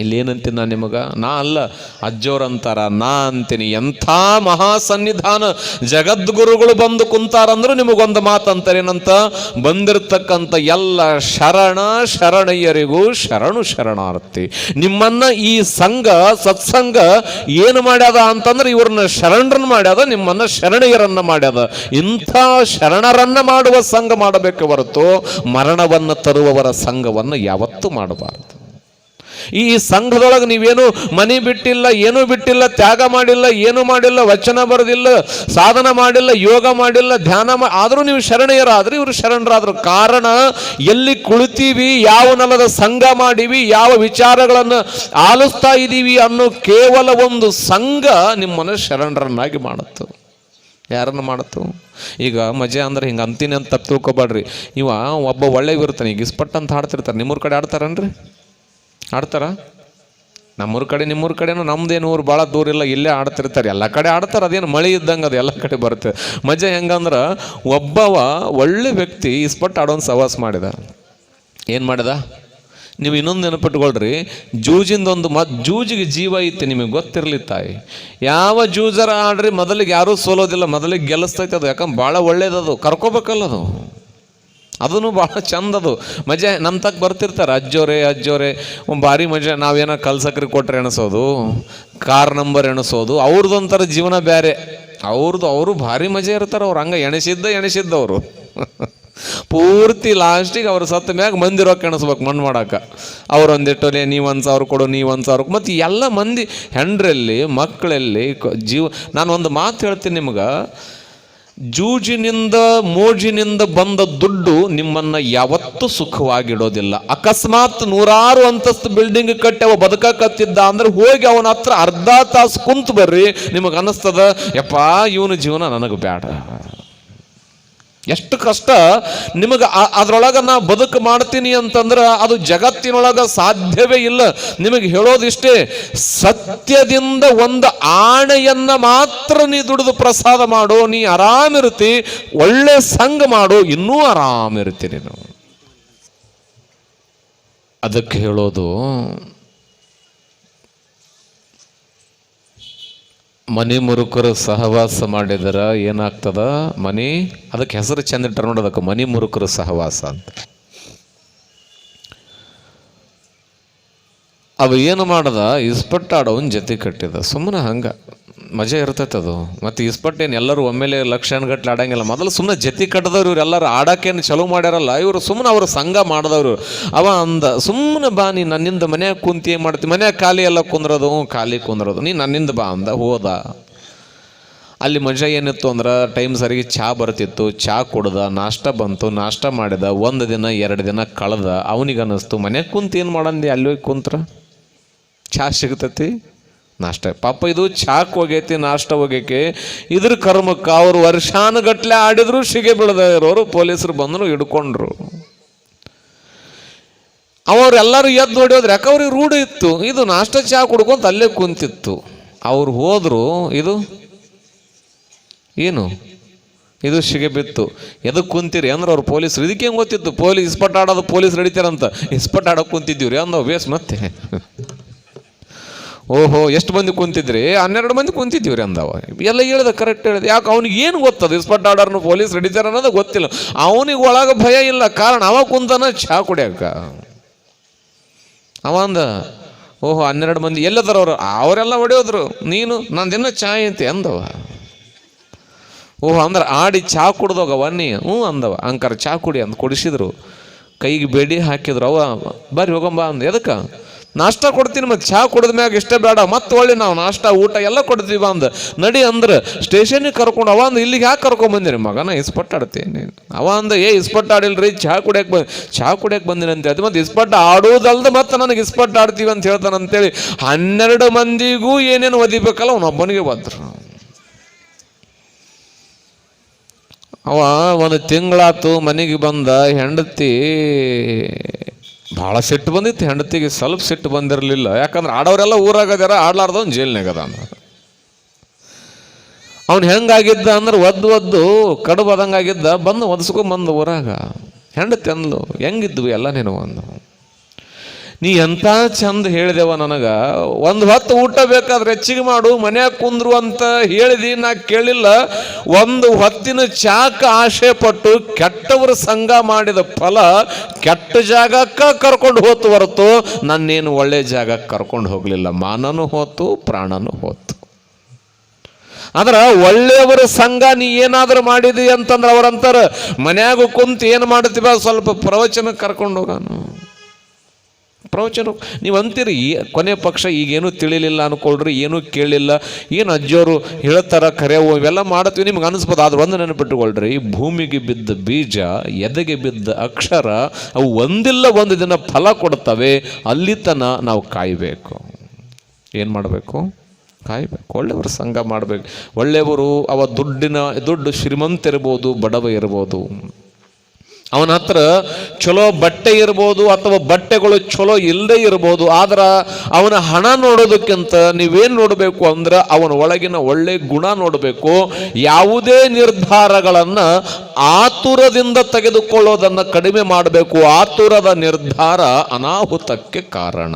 ಇಲ್ಲಿ ಏನಂತೀನಿ ನಾನು ನಿಮಗೆ? ನಾ ಅಲ್ಲ, ಅಜ್ಜೋರಂತಾರ, ನಾ ಅಂತೀನಿ. ಎಂಥ ಮಹಾ ಸನ್ನಿಧಾನ ಜಗದ್ಗುರುಗಳು ಬಂದು ಕುಂತಾರಂದ್ರೆ ನಿಮಗೊಂದು ಮಾತು ಅಂತಾರೆ ಏನಂತ ಬಂದಿರತಕ್ಕಂಥ ಎಲ್ಲ ಶರಣ ಶರಣಯ್ಯರಿಗೂ ಶರಣು ಶರಣಾರ್ಥಿ. ನಿಮ್ಮನ್ನ ಈ ಸಂಘ ಸತ್ಸಂಗ ಏನು ಮಾಡ್ಯದ ಅಂತಂದ್ರೆ ಇವ್ರನ್ನ ಶರಣರನ್ನ ಮಾಡ್ಯದ, ನಿಮ್ಮನ್ನ ಶರಣಯ್ಯರನ್ನ ಮಾಡ್ಯದ. ಇಂಥ ಶರಣರನ್ನ ಮಾಡುವ ಸಂಘ ಮಾಡಬೇಕು ಹೊರತು ಮರಣವನ್ನು ತರುವವರ ಸಂಘವನ್ನು ಯಾವತ್ತೂ ಮಾಡಬಾರದು. ಈ ಸಂಘದೊಳಗೆ ನೀವೇನು ಮನಿ ಬಿಟ್ಟಿಲ್ಲ, ಏನೂ ಬಿಟ್ಟಿಲ್ಲ, ತ್ಯಾಗ ಮಾಡಿಲ್ಲ, ಏನು ಮಾಡಿಲ್ಲ, ವಚನ ಬರೆದಿಲ್ಲ, ಸಾಧನ ಮಾಡಿಲ್ಲ, ಯೋಗ ಮಾಡಿಲ್ಲ, ಧ್ಯಾನ ಆದರೂ ನೀವು ಶರಣೆಯರಾದ್ರೆ, ಇವರು ಶರಣರಾದ್ರು. ಕಾರಣ, ಎಲ್ಲಿ ಕುಳಿತೀವಿ, ಯಾವ ನೆಲದ ಸಂಘ ಮಾಡೀವಿ, ಯಾವ ವಿಚಾರಗಳನ್ನು ಆಲಿಸ್ತಾ ಇದ್ದೀವಿ ಅನ್ನೋ ಕೇವಲ ಒಂದು ಸಂಘ ನಿಮ್ಮನ್ನು ಶರಣರನ್ನಾಗಿ ಮಾಡುತ್ತೆ. ಯಾರನ್ನು ಮಾಡತ್ತು? ಈಗ ಮಜೆ ಅಂದ್ರೆ ಹಿಂಗೆ ಅಂತೀನಿ ಅಂತ ತಪ್ಪು ತಿಳ್ಕೊಬೇಡ್ರಿ ಇವ ಒಬ್ಬ ಒಳ್ಳೆ ಇರ್ತಾನೆ, ಈಗ ಇಸ್ಪಟ್ ಅಂತ ಹಾಡ್ತಿರ್ತಾರೆ, ನಿಮ್ಮೂರ ಕಡೆ ಆಡ್ತಾರನ್ರಿ ಆಡ್ತಾರ? ನಮ್ಮೂರ ಕಡೆ, ನಿಮ್ಮೂರ ಕಡೆನೂ ನಮ್ದೇನು ಊರು ಭಾಳ ದೂರ ಇಲ್ಲ, ಇಲ್ಲೇ ಆಡ್ತಿರ್ತಾರೆ. ಎಲ್ಲ ಕಡೆ ಆಡ್ತಾರೆ, ಅದೇನು ಮಳೆ ಇದ್ದಂಗೆ ಅದು ಎಲ್ಲ ಕಡೆ ಬರುತ್ತೆ. ಮಜಾ ಹೆಂಗಂದ್ರೆ ಒಬ್ಬವ ಒಳ್ಳೆ ವ್ಯಕ್ತಿ ಇಸ್ಪಟ್ ಆಡೋನ್ ಸವಾಸ ಮಾಡಿದ. ಏನು ಮಾಡಿದ? ನೀವು ಇನ್ನೊಂದು ನೆನಪಿಟ್ಕೊಳ್ರಿ, ಜೂಜಿಂದೊಂದು ಮತ್ ಜೂಜಿಗೆ ಜೀವ ಐತೆ ನಿಮಗೆ ಗೊತ್ತಿರಲಿ ತಾಯಿ. ಯಾವ ಜೂಜರ ಆಡ್ರಿ, ಮೊದಲಿಗೆ ಯಾರೂ ಸೋಲೋದಿಲ್ಲ, ಮೊದಲಿಗೆ ಗೆಲ್ಲಿಸ್ತೈತೆ ಅದು. ಯಾಕಂದ್ರೆ ಭಾಳ ಒಳ್ಳೇದದು, ಕರ್ಕೋಬೇಕಲ್ಲ ಅದು. ಅದೂ ಭಾಳ ಚಂದ ಅದು. ಮಜಾ ನಮ್ಮ ತಕ್ಕ ಬರ್ತಿರ್ತಾರೆ. ಅಜ್ಜೋರೆ ಅಜ್ಜೋರೆ ಒಂದು ಭಾರಿ ಮಜಾ. ನಾವೇನೋ ಕಲ್ಸಕ್ರಿ ಕೊಟ್ರೆ ಎಣಿಸೋದು, ಕಾರ್ ನಂಬರ್ ಎಣಿಸೋದು, ಅವ್ರದ್ದೊಂಥರ ಜೀವನ ಬೇರೆ ಅವ್ರದ್ದು ಅವರು ಭಾರಿ ಮಜಾ ಇರ್ತಾರೆ ಅವ್ರು. ಹಂಗೆ ಎಣಿಸಿದ್ದ ಎಣಿಸಿದ್ದವರು ಪೂರ್ತಿ ಲಾಸ್ಟಿಗೆ ಅವ್ರು ಸತ್ತ ಮ್ಯಾಗ ಮಂದಿ ರೊಕ್ಕ ಎಣಿಸ್ಬೇಕು ಮಣ್ಣು ಮಾಡೋಕೆ. ಅವ್ರು ಒಂದಿಟ್ಟಲೆ ನೀವು ಒಂದು ಸಾವಿರ ಕೊಡು, ನೀವು ಒಂದು ಸಾವಿರ ಮತ್ತು ಎಲ್ಲ ಮಂದಿ ಹೆಂಡ್ರಲ್ಲಿ ಮಕ್ಕಳಲ್ಲಿ ಜೀವ, ನಾನು ಒಂದು ಮಾತು ಹೇಳ್ತೀನಿ ನಿಮ್ಗೆ. ಜೂಜಿನಿಂದ, ಮೋಜಿನಿಂದ ಬಂದ ದುಡ್ಡು ನಿಮ್ಮನ್ನ ಯಾವತ್ತೂ ಸುಖವಾಗಿಡೋದಿಲ್ಲ. ಅಕಸ್ಮಾತ್ ನೂರಾರು ಅಂತಸ್ತು ಬಿಲ್ಡಿಂಗ್ ಕಟ್ಟಿ ಅವ ಬದುಕಕತ್ತಿದ್ದ ಅಂದ್ರೆ ಹೋಗಿ ಅವನ ಹತ್ರ ಅರ್ಧ ತಾಸು ಕುಂತು ಬರ್ರಿ ನಿಮಗೆ ಅನಿಸ್ತದ ಯಪ್ಪಾ, ಇವನ ಜೀವನ ನನಗೆ ಬೇಡ ಎಷ್ಟು ಕಷ್ಟ. ನಿಮಗೆ ಅದ್ರೊಳಗೆ ನಾ ಬದುಕು ಮಾಡ್ತೀನಿ ಅಂತಂದ್ರೆ ಅದು ಜಗತ್ತಿನೊಳಗೆ ಸಾಧ್ಯವೇ ಇಲ್ಲ. ನಿಮಗೆ ಹೇಳೋದಿಷ್ಟೇ ಸತ್ಯದಿಂದ ಒಂದು ಆಣೆಯನ್ನು ಮಾತ್ರ ನೀ ದುಡಿದು ಪ್ರಸಾದ ಮಾಡು, ನೀ ಆರಾಮಿರ್ತಿ, ಒಳ್ಳೆ ಸಂಘ ಮಾಡು, ಇನ್ನೂ ಆರಾಮಿರ್ತೀನಿ ನಾವು ಅದಕ್ಕೆ ಹೇಳೋದು ಮನೆ ಮುರುಕರು ಸಹವಾಸ ಮಾಡಿದ್ರ ಏನಾಗ್ತದ? ಮನಿ, ಅದಕ್ಕೆ ಹೆಸರು ಚಂದ ಇಟ್ಟಾರ ನೋಡಿ ಅದಕ್ಕೆ ಮನಿ ಮುರುಕರು ಸಹವಾಸ ಅಂತ. ಅವ ಏನು ಮಾಡ್ದ? ಇಸ್ಪಟ್ಟಾಡೋನ್ ಜೊತೆ ಕಟ್ಟಿದ. ಸುಮ್ಮನೆ ಹಂಗ. ಮಜಾ ಇರ್ತೈತೆ ಅದು. ಮತ್ತು ಇಸ್ಪಟ್ಟೇನು ಎಲ್ಲರೂ ಒಮ್ಮೆಲೆ ಲಕ್ಷಣಗಟ್ಲೆ ಆಡಂಗಿಲ್ಲ. ಮೊದಲು ಸುಮ್ಮನೆ ಜತಿ ಕಟ್ಟದವ್ರು ಎಲ್ಲರೂ ಆಡಕ್ಕೇನು ಚಲೋ ಮಾಡ್ಯಾರಲ್ಲ, ಇವರು ಸುಮ್ಮನೆ ಅವರು ಸಂಘ ಮಾಡಿದವರು. ಅವ ಅಂದ ಸುಮ್ಮನೆ ಬಾ, ನೀ ನನ್ನಿಂದ ಮನ್ಯಾಗ ಕುಂತಿ ಏನು ಮಾಡ್ತಿ? ಮನ್ಯಾಗ ಖಾಲಿ ಎಲ್ಲ ಕುಂದ್ರದು? ಖಾಲಿ ಕುಂದ್ರೋದು. ನೀ ನನ್ನಿಂದ ಬಾ ಅಂದ, ಹೋದ. ಅಲ್ಲಿ ಮಜಾ ಏನಿತ್ತು ಅಂದ್ರೆ ಟೈಮ್ ಸರಿಗೆ ಚಹಾ ಬರ್ತಿತ್ತು ಚಹಾ ಕುಡ್ದ, ನಾಷ್ಟ ಬಂತು, ನಾಷ್ಟ ಮಾಡಿದ, ಒಂದು ದಿನ, ಎರಡು ದಿನ ಕಳೆದ ಅವನಿಗೆ ಅನ್ನಿಸ್ತು ಮನ್ಯಾಗ ಕುಂತು ಏನು ಮಾಡಂದಿ? ಅಲ್ಲಿ ಹೋಗಿ ಕುಂತ್ರ. ಚಹಾ ಸಿಗ್ತತಿ? ನಾಷ್ಟ. ಪಾಪ ಇದು ಚಾಕ್ ಹೋಗೈತಿ ನಾಷ್ಟ ಹೋಗೈಕೆ ಇದ್ರ ಕರ್ಮಕ್ಕೆ ಅವರು ವರ್ಷಾನುಗಟ್ಲೆ ಆಡಿದ್ರು ಶಿಗೆ ಬೀಳದ ಇರೋರು, ಪೊಲೀಸರು ಬಂದರು ಹಿಡ್ಕೊಂಡ್ರು. ಅವರೆಲ್ಲರೂ ಎದ್ದು ಹೊಡಿಯೋದ್ರೆ ಯಾಕೆ ಅವ್ರಿಗೆ ರೂಢ ಇತ್ತು? ಇದು ನಾಷ್ಟ ಚಹಾ ಕುಡ್ಕೊಂತ ಅಲ್ಲೇ ಕುಂತಿತ್ತು. ಅವ್ರು ಹೋದರು, ಇದು? ಏನು? ಇದು ಶಿಗೆ ಬಿತ್ತು. ಎದಕ್ಕೆ ಕುಂತೀರಿ ಅಂದ್ರೆ ಅವ್ರು ಪೊಲೀಸರು. ಇದಕ್ಕೆ ಹೆಂಗೆ ಗೊತ್ತಿತ್ತು? ಪೊಲೀಸ್ ಇಸ್ಪಟ್ ಆಡೋದು ಪೊಲೀಸ್ ನಡೀತಾರಂತ. ಇಸ್ಪಟ್ ಆಡೋಕೆ ಕುಂತಿದ್ದೀವ್ರಿ ಅಂದ ಬೇಸ್ ಮತ್ತೆ. ಓಹೋ, ಎಷ್ಟು ಮಂದಿ ಕುಂತಿದ್ರಿ? ಹನ್ನೆರಡು ಮಂದಿ ಕುಂತಿದ್ದೀವ್ರಿ ಅಂದವ. ಎಲ್ಲ ಹೇಳ್ದೆ ಕರೆಕ್ಟ್ ಹೇಳಿದೆ. ಯಾಕೆ ಅವ್ನಿಗೆ ಏನು ಗೊತ್ತದು? ಇಸ್ಪಟ್ ಆರ್ಡರ್ನು ಪೊಲೀಸ್ ನಡೀತಾರ ಅನ್ನೋದು ಗೊತ್ತಿಲ್ಲ. ಅವನಿಗೆ ಒಳಗೆ ಭಯ ಇಲ್ಲ. ಕಾರಣ ಅವ ಕುಂತಾನ ಚಹಾ ಕುಡಿಯಕ್ಕ ಅವ ಅಂದ, ಓಹೋ, ಹನ್ನೆರಡು ಮಂದಿ ಎಲ್ಲದರ ಅವರು? ಅವರೆಲ್ಲ ಹೊಡೆಯೋದ್ರು. ನೀನು, ನಾನು ದಿನ ಚಾ ಐತಿ ಅಂದವ. ಓಹೋ, ಅಂದ್ರೆ ಆಡಿ ಚಹಾ ಕುಡ್ದೋಗ ಬನ್ನಿ ಹ್ಞೂ ಅಂದವ. ಅಂಕರ್ ಚಹಾ ಕುಡಿ ಅಂತ ಕುಡಿಸಿದ್ರು. ಕೈಗೆ ಬೇಡಿ ಹಾಕಿದ್ರು. ಅವ, ಬರ್ರಿ ಹೋಗಂಬ ಅಂದ. ಎದಕ್ಕೆ? ನಾಷ್ಟ ಕೊಡ್ತೀನಿ, ಮತ್ತೆ ಚಹಾ ಕುಡಿದ ಮ್ಯಾಗ ಇಷ್ಟೇ ಬೇಡ, ಮತ್ತೆ ಒಳ್ಳೆ ನಾವು ನಾಷ್ಟ, ಊಟ ಎಲ್ಲ ಕೊಡ್ತೀವಿ ಅಂದ. ನಡಿ ಅಂದ್ರೆ ಸ್ಟೇಷನಿಗೆ ಕರ್ಕೊಂಡು ಅವ ಅಂದ, ಇಲ್ಲಿಗೆ ಯಾಕೆ ಕರ್ಕೊಂಡ್ ಬಂದಿರಿ? ಮಗನ ಇಸ್ಪಟ್ಟಾಡ್ತೀನಿ ಅವ ಅಂದ, ಏ ಇಸ್ಪಟ್ಟಾಡಿಲ್ರಿ ಚಹಾ ಕುಡಿಯಕ್ಕೆ ಚಹಾ ಕುಡಿಯಕ್ಕೆ ಬಂದಿನಿ ಅಂತ ಹೇಳ್ತೀವಿ ಮತ್ತೆ ಇಸ್ಪಟ್ಟ ಆಡೋದಲ್ದ ಮತ್ತೆ ನನಗೆ ಇಸ್ಪಟ್ಟ ಆಡ್ತೀವಿ ಅಂತ ಹೇಳ್ತಾನೆ ಅಂತೇಳಿ ಹನ್ನೆರಡು ಮಂದಿಗೂ ಏನೇನು ಒದಿಬೇಕಲ್ಲ ಅವನೊಬ್ಬನಿಗೆ ಬಂದ್ರು ಅವ ಒಂದು ತಿಂಗಳಾತು ಮನೆಗೆ ಬಂದ ಹೆಂಡತಿ ಭಾಳ ಸಿಟ್ಟು ಬಂದಿತ್ತು, ಹೆಂಡತಿಗೆ ಸ್ವಲ್ಪ ಸಿಟ್ಟು ಬಂದಿರಲಿಲ್ಲ. ಯಾಕಂದ್ರೆ ಆಡೋರೆಲ್ಲ ಊರಾಗದಾರ, ಆಡ್ಲಾರ್ದವ್ನು ಜೈಲ್ನಾಗ ಅದಾನ. ಅವ್ನು ಹೆಂಗಾಗಿದ್ದ ಅಂದ್ರೆ ಒದ್ದು ಒದ್ದು ಕಡುಬು ಆಗಿದ್ದ ಬಂದು ಒದಿಸ್ಕೊಂಡ್ ಬಂದು ಊರಾಗ. ಹೆಂಡತಿ ಅಂದ್ಲು, ಹೆಂಗಿದ್ವು ಎಲ್ಲ ನೀನು? ಒಂದು ನೀ ಎಂತ ಚಂದ ಹೇಳಿದೆವ ನನಗೆ? ಒಂದು ಹೊತ್ತು ಊಟ ಬೇಕಾದ್ರೆ ಹೆಚ್ಚಿಗೆ ಮಾಡು, ಮನ್ಯಾಗ ಕುಂದ್ರು ಅಂತ ಹೇಳಿದಿ, ನಾ ಕೇಳಿಲ್ಲ. ಒಂದು ಹೊತ್ತಿನ ಚಾಕ ಆಶೆ ಪಟ್ಟು ಕೆಟ್ಟವರ ಸಂಘ ಮಾಡಿದ ಫಲ ಕೆಟ್ಟ ಜಾಗಕ್ಕೆ ಕರ್ಕೊಂಡು ಹೋತು ಹೊರತು ನನ್ನೇನು ಒಳ್ಳೆ ಜಾಗಕ್ಕೆ ಕರ್ಕೊಂಡು ಹೋಗಲಿಲ್ಲ. ಮಾನನು ಹೋತು, ಪ್ರಾಣನು ಹೋತು. ಅಂದ್ರೆ ಒಳ್ಳೆಯವರ ಸಂಘ ನೀ ಏನಾದರೂ ಮಾಡಿದಿ ಅಂತಂದ್ರೆ ಅವ್ರಂತಾರ, ಮನ್ಯಾಗ ಕುಂತು ಏನು ಮಾಡ್ತೀವ? ಸ್ವಲ್ಪ ಪ್ರವಚನಕ್ಕೆ ಕರ್ಕೊಂಡು ಹೋಗಾನು ಪ್ರವಚನ ನೀವು ಅಂತೀರಿ, ಕೊನೆ ಪಕ್ಷ ಈಗೇನು ತಿಳಿಲಿಲ್ಲ ಅನ್ಕೊಳ್ರಿ, ಏನೂ ಕೇಳಿಲ್ಲ, ಏನು ಅಜ್ಜೋರು ಹೇಳ್ತಾರ ಕರೆವು ಇವೆಲ್ಲ ಮಾಡ್ತೀವಿ ನಿಮ್ಗೆ ಅನಿಸ್ಬೋದು, ಆದ್ರೆ ಒಂದು ನೆನಪಿಟ್ಟುಕೊಳ್ರಿ, ಭೂಮಿಗೆ ಬಿದ್ದ ಬೀಜ, ಎದೆಗೆ ಬಿದ್ದ ಅಕ್ಷರ, ಅವು ಒಂದಿಲ್ಲ ಒಂದು ದಿನ ಫಲ ಕೊಡ್ತವೆ ಅಲ್ಲಿ ತನ ನಾವು ಕಾಯಬೇಕು. ಏನು ಮಾಡಬೇಕು? ಕಾಯ್ಬೇಕು. ಒಳ್ಳೆಯವ್ರ ಸಂಘ ಮಾಡಬೇಕು. ಒಳ್ಳೆಯವರು ಅವ ದುಡ್ಡಿನ, ದುಡ್ಡು ಶ್ರೀಮಂತ ಇರ್ಬೋದು ಬಡವ ಇರ್ಬೋದು. ಅವನ ಹತ್ರ ಚಲೋ ಬಟ್ಟೆ ಇರ್ಬೋದು ಅಥವಾ ಬಟ್ಟೆಗಳು ಚಲೋ ಇಲ್ಲದೆ ಇರ್ಬೋದು, ಆದ್ರೆ ಅವನ ಹಣ ನೋಡೋದಕ್ಕಿಂತ ನೀವೇನು ನೋಡಬೇಕು ಅಂದ್ರೆ ಅವನ ಒಳಗಿನ ಒಳ್ಳೆ ಗುಣ ನೋಡಬೇಕು. ಯಾವುದೇ ನಿರ್ಧಾರಗಳನ್ನು ಆತುರದಿಂದ ತೆಗೆದುಕೊಳ್ಳೋದನ್ನು ಕಡಿಮೆ ಮಾಡಬೇಕು. ಆತುರದ ನಿರ್ಧಾರ ಅನಾಹುತಕ್ಕೆ ಕಾರಣ.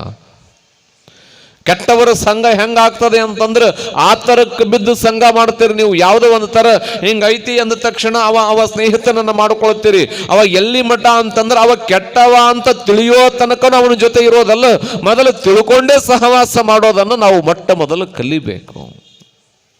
ಕೆಟ್ಟವರ ಸಂಘ ಹೆಂಗಾಗ್ತದೆ ಅಂತಂದ್ರೆ ಆ ಥರಕ್ಕೆ ಬಿದ್ದು ಸಂಘ ಮಾಡ್ತೀರಿ ನೀವು. ಯಾವುದೋ ಒಂದು ಥರ ಹಿಂಗೈತಿ ಅಂದ ತಕ್ಷಣ ಅವ ಅವ ಸ್ನೇಹಿತನನ್ನ ಮಾಡ್ಕೊಳ್ತೀರಿ. ಅವ ಎಲ್ಲಿ ಮಠ ಅಂತಂದ್ರೆ ಅವ ಕೆಟ್ಟವ ಅಂತ ತಿಳಿಯೋ ತನಕ ಅವನ ಜೊತೆ ಇರೋದಲ್ಲ. ಮೊದಲು ತಿಳ್ಕೊಂಡೇ ಸಹವಾಸ ಮಾಡೋದನ್ನು ನಾವು ಮೊಟ್ಟ ಮೊದಲು ಕಲಿಬೇಕು.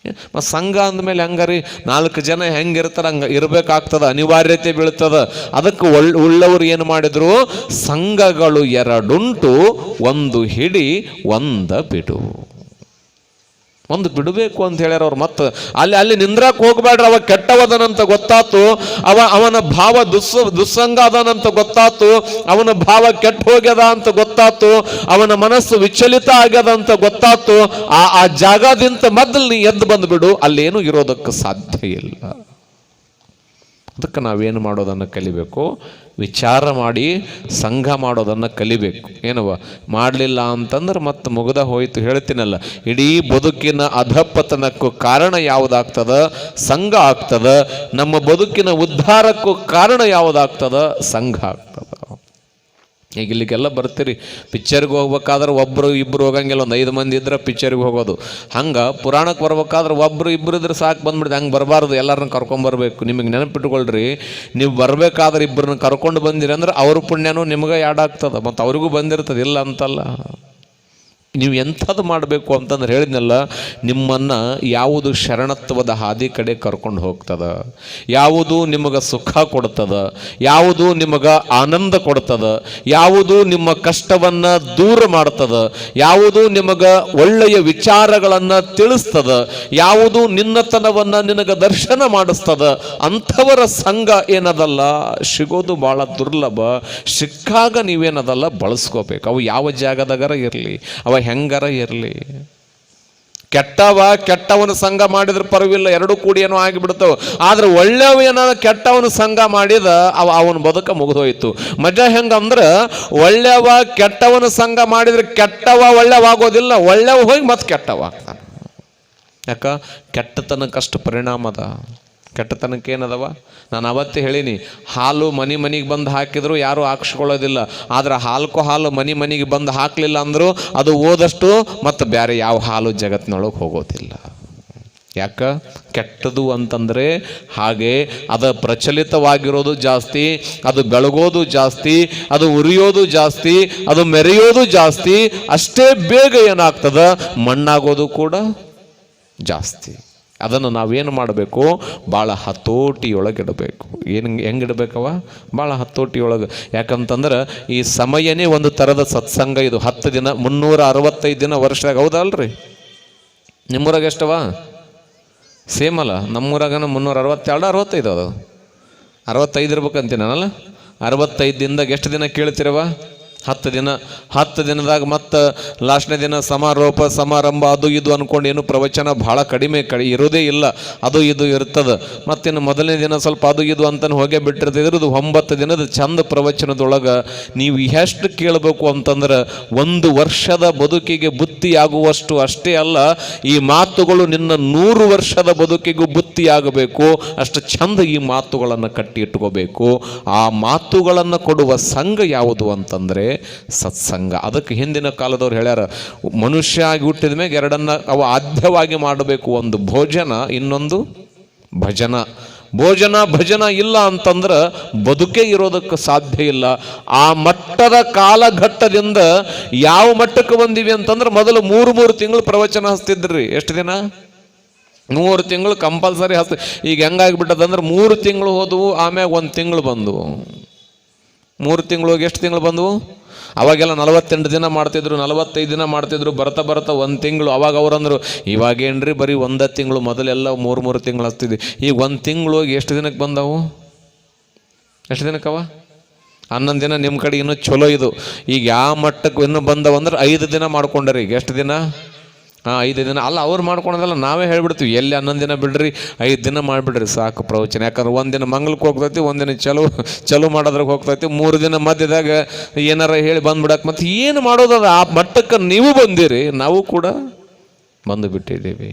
ಮತ್ತು ಸಂಘ ಅಂದಮೇಲೆ ಹಂಗಾರಿ? ನಾಲ್ಕು ಜನ ಹೆಂಗಿರ್ತಾರೆ ಹಂಗೆ ಇರಬೇಕಾಗ್ತದ, ಅನಿವಾರ್ಯತೆ ಬೀಳ್ತದೆ. ಅದಕ್ಕೆ ಒಳ್ಳೆ ಉಳ್ಳವರು ಏನು ಮಾಡಿದ್ರು? ಸಂಘಗಳು ಎರಡುಂಟು, ಒಂದು ಹಿಡಿ, ಒಂದ ಬಿಡು. ಒಂದು ಬಿಡಬೇಕು ಅಂತ ಹೇಳ್ಯಾರ ಅವ್ರು. ಮತ್ತೆ ಅಲ್ಲಿ ಅಲ್ಲಿ ನಿಂದ್ರಕ್ಕೆ ಹೋಗ್ಬೇಡ್ರಿ, ಅವ ಕೆಟ್ಟವದನಂತ ಗೊತ್ತಾತು. ಅವ, ಅವನ ಭಾವ ದುಸ್, ದುಸ್ಸಂಗ ಅದಾನಂತ ಗೊತ್ತಾತು. ಅವನ ಭಾವ ಕೆಟ್ಟ ಹೋಗ್ಯದ ಅಂತ ಗೊತ್ತಾತು. ಅವನ ಮನಸ್ಸು ವಿಚಲಿತ ಆಗ್ಯದ ಅಂತ ಗೊತ್ತಾತು. ಆ ಆ ಜಾಗದಿಂದ ಮೊದಲು ನೀ ಎದ್ದು ಬಂದ್ಬಿಡು ಅಲ್ಲೇನು ಇರೋದಕ್ಕೆ ಸಾಧ್ಯ ಇಲ್ಲ. ಅದಕ್ಕೆ ನಾವೇನು ಮಾಡೋದನ್ನು ಕಲಿಬೇಕು? ವಿಚಾರ ಮಾಡಿ ಸಂಘ ಮಾಡೋದನ್ನು ಕಲಿಬೇಕು. ಏನವ ಮಾಡಲಿಲ್ಲ ಅಂತಂದ್ರೆ ಮತ್ತೆ ಮುಗ್ದ ಹೋಯ್ತು. ಹೇಳ್ತೀನಲ್ಲ, ಇಡೀ ಬದುಕಿನ ಅಧಪತನಕ್ಕೂ ಕಾರಣ ಯಾವುದಾಗ್ತದ? ಸಂಘ ಆಗ್ತದ. ನಮ್ಮ ಬದುಕಿನ ಉದ್ಧಾರಕ್ಕೂ ಕಾರಣ ಯಾವುದಾಗ್ತದ? ಸಂಘ ಆಗ್ತದ. ಈಗ ಇಲ್ಲಿಗೆಲ್ಲ ಬರ್ತೀರಿ. ಪಿಕ್ಚರ್ಗೆ ಹೋಗ್ಬೇಕಾದ್ರೆ ಒಬ್ಬರು ಇಬ್ಬರು ಹೋಗಂಗಿಲ್ಲ. ಒಂದು ಐದು ಮಂದಿ ಇದ್ರೆ ಪಿಕ್ಚರ್ಗೆ ಹೋಗೋದು. ಹಂಗೆ ಪುರಾಣಕ್ಕೆ ಬರ್ಬೇಕಾದ್ರೆ ಒಬ್ಬರು ಇಬ್ಬರು ಇದ್ರೆ ಸಾಕು ಬಂದ್ಬಿಡ್ತು. ಹಂಗೆ ಬರಬಾರ್ದು. ಎಲ್ಲರನ್ನ ಕರ್ಕೊಂಬರ್ಬೇಕು ನಿಮಗೆ ನೆನಪಿಟ್ಕೊಳ್ರಿ. ನೀವು ಬರಬೇಕಾದ್ರೆ ಇಬ್ಬರನ್ನ ಕರ್ಕೊಂಡು ಬಂದಿರಿ ಅಂದ್ರೆ ಅವ್ರ ಪುಣ್ಯನೂ ನಿಮಗೆ ಯಾಡಾಗ್ತದೆ ಮತ್ತು ಅವ್ರಿಗೂ ಬಂದಿರ್ತದೆ. ಇಲ್ಲ ಅಂತಲ್ಲ. ನೀವು ಎಂಥದ್ದು ಮಾಡಬೇಕು ಅಂತಂದ್ರೆ ಹೇಳಿದ್ನಲ್ಲ, ನಿಮ್ಮನ್ನು ಯಾವುದು ಶರಣತ್ವದ ಹಾದಿ ಕಡೆ ಕರ್ಕೊಂಡು ಹೋಗ್ತದ, ಯಾವುದು ನಿಮಗೆ ಸುಖ ಕೊಡ್ತದ, ಯಾವುದು ನಿಮಗೆ ಆನಂದ ಕೊಡ್ತದ, ಯಾವುದು ನಿಮ್ಮ ಕಷ್ಟವನ್ನು ದೂರ ಮಾಡ್ತದ, ಯಾವುದು ನಿಮಗೆ ಒಳ್ಳೆಯ ವಿಚಾರಗಳನ್ನು ತಿಳಿಸ್ತದ, ಯಾವುದು ನಿನ್ನತನವನ್ನು ನಿನಗೆ ದರ್ಶನ ಮಾಡಿಸ್ತದ, ಅಂಥವರ ಸಂಘ ಏನದಲ್ಲ? ಸಿಗೋದು ಭಾಳ ದುರ್ಲಭ. ಸಿಕ್ಕಾಗ ನೀವೇನದಲ್ಲ, ಬಳಸ್ಕೋಬೇಕು. ಅವು ಯಾವ ಜಾಗದಾಗರ ಇರಲಿ. ಅವ ಹೆಂಗರ ಇರಲಿ. ಕೆಟ್ಟವ ಕೆಟ್ಟವನ ಸಂಘ ಮಾಡಿದ್ರೆ ಪರವಿಲ್ಲ ಎರಡೂ ಕೂಡಿ ಏನೋ ಆಗಿಬಿಡ್ತವೆ. ಆದ್ರೆ ಒಳ್ಳೆಯವ ಏನಾದ್ರು ಕೆಟ್ಟವನ ಸಂಘ ಮಾಡಿದ ಅವ ಅವನ ಬದುಕ ಮುಗಿದೋಯ್ತು. ಮಜಾ ಹೆಂಗಂದ್ರೆ ಒಳ್ಳೆಯವ ಕೆಟ್ಟವನ ಸಂಘ ಮಾಡಿದ್ರೆ ಕೆಟ್ಟವ ಒಳ್ಳೆವಾಗೋದಿಲ್ಲ ಒಳ್ಳೆವ ಹೋಗಿ ಮತ್ತೆ ಕೆಟ್ಟವ ಯಾಕ? ಕೆಟ್ಟತನಕ್ಕಷ್ಟು ಪರಿಣಾಮದ ಕೆಟ್ಟತನಕ್ಕೆ ಏನದವ? ನಾನು ಅವತ್ತೇ ಹೇಳೀನಿ, ಹಾಲು ಮನೆ ಮನೆಗೆ ಬಂದು ಹಾಕಿದ್ರು ಯಾರೂ ಹಾಕ್ಸ್ಕೊಳ್ಳೋದಿಲ್ಲ. ಆದರೆ ಹಾಲ್ಕೋ ಹಾಲು ಮನೆ ಮನೆಗೆ ಬಂದು ಹಾಕಲಿಲ್ಲ ಅಂದರೂ ಅದು ಓದಷ್ಟು ಮತ್ತು ಬೇರೆ ಯಾವ ಹಾಲು ಜಗತ್ತಿನೊಳಗೆ ಹೋಗೋದಿಲ್ಲ. ಯಾಕ? ಕೆಟ್ಟದು ಅಂತಂದರೆ ಹಾಗೆ ಅದು ಪ್ರಚಲಿತವಾಗಿರೋದು ಜಾಸ್ತಿ, ಅದು ಬೆಳಗೋದು ಜಾಸ್ತಿ, ಅದು ಉರಿಯೋದು ಜಾಸ್ತಿ, ಅದು ಮೆರೆಯೋದು ಜಾಸ್ತಿ, ಅಷ್ಟೇ ಬೇಗ ಏನಾಗ್ತದೆ? ಮಣ್ಣಾಗೋದು ಕೂಡ ಜಾಸ್ತಿ. ಅದನ್ನು ನಾವೇನು ಮಾಡಬೇಕು? ಭಾಳ ಹತೋಟಿಯೊಳಗಿಡಬೇಕು. ಏನು ಹೆಂಗಿಡಬೇಕವ ಭಾಳ ಹತೋಟಿಯೊಳಗೆ. ಯಾಕಂತಂದ್ರೆ ಈ ಸಮಯನೇ ಒಂದು ಥರದ ಸತ್ಸಂಗ ಇದು. ಹತ್ತು ದಿನ, ಮುನ್ನೂರ ಅರವತ್ತೈದು ದಿನ ವರ್ಷದಾಗ ಹೌದಲ್ರಿ? ನಿಮ್ಮೂರಾಗ ಎಷ್ಟವ ಸೇಮ್ ಅಲ್ಲ. ನಮ್ಮೂರಾಗನ ಮುನ್ನೂರ ಅರವತ್ತೆರಡು, ಅರವತ್ತೈದು ಅದು. ಅರವತ್ತೈದು ಇರ್ಬೇಕಂತೀನಲ್ಲ? ಅರವತ್ತೈದು ದಿನದಾಗ ಎಷ್ಟು ದಿನ ಕೇಳ್ತಿರವ ಹತ್ತು ದಿನ, ಹತ್ತು ದಿನದಾಗ ಮತ್ತು ಲಾಸ್ಟ್ನೇ ದಿನ ಸಮಾರೋಪ, ಸಮಾರಂಭ, ಅದು ಇದು ಅಂದ್ಕೊಂಡು ಏನು ಪ್ರವಚನ ಭಾಳ ಕಡಿಮೆ ಕಡಿ ಇರೋದೇ ಇಲ್ಲ. ಅದು ಇದು ಇರ್ತದೆ. ಮತ್ತಿನ್ನು ಮೊದಲನೇ ದಿನ ಸ್ವಲ್ಪ ಅದು ಇದು ಅಂತಲೇ ಹೋಗೇ ಬಿಟ್ಟಿರ್ತಿದ್ರು ಇದು ಒಂಬತ್ತು ದಿನದ ಚಂದ ಪ್ರವಚನದೊಳಗೆ ನೀವು ಎಷ್ಟು ಕೇಳಬೇಕು ಅಂತಂದ್ರೆ ಒಂದು ವರ್ಷದ ಬದುಕಿಗೆ ಬುತ್ತಿಯಾಗುವಷ್ಟು ಅಷ್ಟೇ ಅಲ್ಲ, ಈ ಮಾತುಗಳು ನಿನ್ನ ನೂರು ವರ್ಷದ ಬದುಕಿಗೂ ಬುತ್ತಿಯಾಗಬೇಕು. ಅಷ್ಟು ಚಂದ ಈ ಮಾತುಗಳನ್ನು ಕಟ್ಟಿ ಇಟ್ಕೋಬೇಕು ಆ ಮಾತುಗಳನ್ನು ಕೊಡುವ ಸಂಘ ಯಾವುದು ಅಂತಂದರೆ ಸತ್ಸಂಗ. ಅದಕ್ಕೆ ಹಿಂದಿನ ಕಾಲದವ್ರು ಹೇಳ್ಯಾರ ಮನುಷ್ಯ ಆಗಿ ಹುಟ್ಟಿದ ಮೇಲೆ ಎರಡನ್ನ ಅವ ಆದ್ಯವಾಗಿ ಮಾಡಬೇಕು ಒಂದು ಭೋಜನ, ಇನ್ನೊಂದು ಭಜನ. ಭೋಜನ, ಭಜನ ಇಲ್ಲ ಅಂತಂದ್ರೆ ಬದುಕೇ ಇರೋದಕ್ಕೆ ಸಾಧ್ಯ ಇಲ್ಲ. ಆ ಮಟ್ಟದ ಕಾಲಘಟ್ಟದಿಂದ ಯಾವ ಮಟ್ಟಕ್ಕೆ ಬಂದಿವಿ ಅಂತಂದ್ರೆ ಮೊದಲು ಮೂರು ಮೂರು ತಿಂಗಳು ಪ್ರವಚನ ಹಚ್ತಿದ್ರಿ. ಎಷ್ಟು ದಿನ? ಮೂರು ತಿಂಗಳು ಕಂಪಲ್ಸರಿ ಹಸ್ತಿ ಈಗ ಹೆಂಗಾಗ್ಬಿಟ್ಟದಂದ್ರೆ ಮೂರು ತಿಂಗಳು ಹೋದವು, ಆಮ್ಯಾಗ ಒಂದು ತಿಂಗಳು ಬಂದವು. ಮೂರು ತಿಂಗಳು ಹೋಗಿ ಎಷ್ಟು ತಿಂಗಳು ಬಂದವು? ಅವಾಗೆಲ್ಲ ನಲವತ್ತೆಂಟು ದಿನ ಮಾಡ್ತಿದ್ರು, ನಲವತ್ತೈದು ದಿನ ಮಾಡ್ತಿದ್ರು, ಬರ್ತಾ ಬರ್ತಾ ಒಂದು ತಿಂಗಳು. ಅವಾಗ ಅವ್ರಂದ್ರು ಇವಾಗೇನ್ರಿ ಬರೀ ಒಂದು ತಿಂಗಳು ಮೊದಲೆಲ್ಲ ಮೂರು ಮೂರು ತಿಂಗಳು ಹಚ್ತಿದ್ವಿ. ಈಗ ಒಂದು ತಿಂಗಳು ಹೋಗಿ ಎಷ್ಟು ದಿನಕ್ಕೆ ಬಂದವು? ಎಷ್ಟು ದಿನಕ್ಕವ? ಹನ್ನೊಂದು ದಿನ ನಿಮ್ಮ ಕಡೆ ಇನ್ನೂ ಚಲೋ ಇದು. ಈಗ ಯಾವ ಮಟ್ಟಕ್ಕೆ ಇನ್ನೂ ಬಂದವಂದ್ರೆ ಐದು ದಿನ ಮಾಡ್ಕೊಂಡ್ರಿ. ಈಗ ಎಷ್ಟು ದಿನ? ಹಾಂ, ಐದು ದಿನ. ಅಲ್ಲ, ಅವ್ರು ಮಾಡ್ಕೊಳೋದಲ್ಲ, ನಾವೇ ಹೇಳ್ಬಿಡ್ತೀವಿ. ಎಲ್ಲಿ ಹನ್ನೊಂದು ದಿನ ಬಿಡ್ರಿ, ಐದು ದಿನ ಮಾಡಿಬಿಡ್ರಿ, ಸಾಕು ಪ್ರವಚನ. ಯಾಕಂದ್ರೆ ಒಂದಿನ ಮಂಗಲಕ್ಕೆ ಹೋಗ್ತೈತಿ ಒಂದಿನ ಚಲೋ ಚಲೋ ಮಾಡೋದ್ರಾಗ ಹೋಗ್ತೈತಿ. ಮೂರು ದಿನ ಮಧ್ಯದಾಗ ಏನಾರ ಹೇಳಿ ಬಂದ್ಬಿಡಕ್ಕೆ ಮತ್ತು ಏನು ಮಾಡೋದದ ಆ ಮಟ್ಟಕ್ಕೆ ನೀವು ಬಂದಿರಿ, ನಾವು ಕೂಡ ಬಂದು ಬಿಟ್ಟಿದ್ದೀವಿ.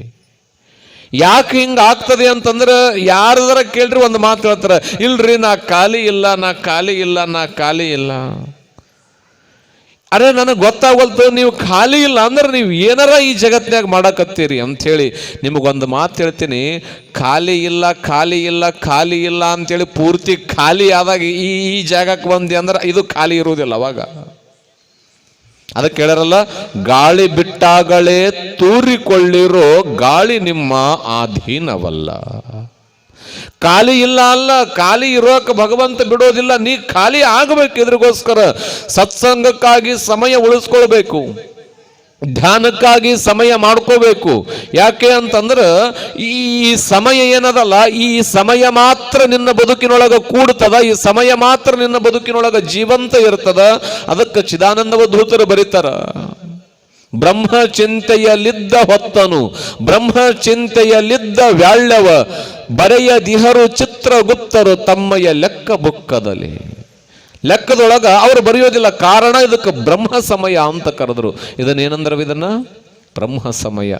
ಯಾಕೆ ಹಿಂಗೆ ಆಗ್ತದೆ ಅಂತಂದ್ರೆ, ಯಾರದರ ಕೇಳ್ರಿ, ಒಂದು ಮಾತು ಹೇಳ್ತಾರೆ. ಇಲ್ರಿ, ನಾ ಖಾಲಿ ಇಲ್ಲ, ನಾ ಖಾಲಿ ಇಲ್ಲ, ನಾ ಖಾಲಿ ಇಲ್ಲ. ಅರೆ, ನನಗೆ ಗೊತ್ತಾಗಲ್ತು ನೀವು ಖಾಲಿ ಇಲ್ಲ ಅಂದ್ರೆ ನೀವು ಏನಾರ ಈ ಜಗತ್ತಿನಾಗ ಮಾಡಕತ್ತೀರಿ ಅಂಥೇಳಿ ನಿಮಗೊಂದು ಮಾತು ಹೇಳ್ತೀನಿ. ಖಾಲಿ ಇಲ್ಲ ಖಾಲಿ ಇಲ್ಲ ಖಾಲಿ ಇಲ್ಲ ಅಂತೇಳಿ ಪೂರ್ತಿ ಖಾಲಿ ಆದಾಗ ಈ ಈ ಜಾಗಕ್ಕೆ ಬಂದಿ ಅಂದ್ರೆ ಇದು ಖಾಲಿ ಇರುವುದಿಲ್ಲ ಅವಾಗ. ಅದಕ್ಕೆ ಹೇಳಾರಲ್ಲ ಗಾಳಿ ಬಿಟ್ಟಾಗಲೇ ತೂರಿಕೊಳ್ಳಿರೋ ಗಾಳಿ ನಿಮ್ಮ ಅಧೀನವಲ್ಲ ಖಾಲಿ ಇಲ್ಲ ಅಲ್ಲ, ಖಾಲಿ ಇರೋಕೆ ಭಗವಂತ ಬಿಡೋದಿಲ್ಲ, ನೀ ಖಾಲಿ ಆಗಬೇಕು ಇದ್ರಿಗೋಸ್ಕರ. ಸತ್ಸಂಗಕ್ಕಾಗಿ ಸಮಯ ಉಳಿಸ್ಕೊಳ್ಬೇಕು. ಧ್ಯಾನಕ್ಕಾಗಿ ಸಮಯ ಮಾಡ್ಕೋಬೇಕು. ಯಾಕೆ ಅಂತಂದ್ರೆ, ಈ ಸಮಯ ಏನದಲ್ಲ, ಈ ಸಮಯ ಮಾತ್ರ ನಿನ್ನ ಬದುಕಿನೊಳಗೆ ಕೂಡ್ತದ, ಈ ಸಮಯ ಮಾತ್ರ ನಿನ್ನ ಬದುಕಿನೊಳಗೆ ಜೀವಂತ ಇರ್ತದ. ಅದಕ್ಕೆ ಚಿದಾನಂದವ ಧೂತರು ಬರೀತಾರ. ಬ್ರಹ್ಮ ಚಿಂತೆಯಲ್ಲಿದ್ದ ಹೊತ್ತನು ಬ್ರಹ್ಮ ಚಿಂತೆಯಲ್ಲಿದ್ದ ವ್ಯಾಳ್ಯವ ಬರೆಯದಿಹರು ಚಿತ್ರಗುಪ್ತರು ತಮ್ಮಯ ಲೆಕ್ಕ ಬುಕ್ಕದಲ್ಲಿ ಲೆಕ್ಕದೊಳಗ ಅವರು ಬರೆಯೋದಿಲ್ಲ, ಕಾರಣ ಇದಕ್ಕೆ ಬ್ರಹ್ಮ ಸಮಯ ಅಂತ ಕರೆದ್ರು. ಇದನ್ನೇನಂದ್ರೆ ಇದನ್ನ? ಬ್ರಹ್ಮ ಸಮಯ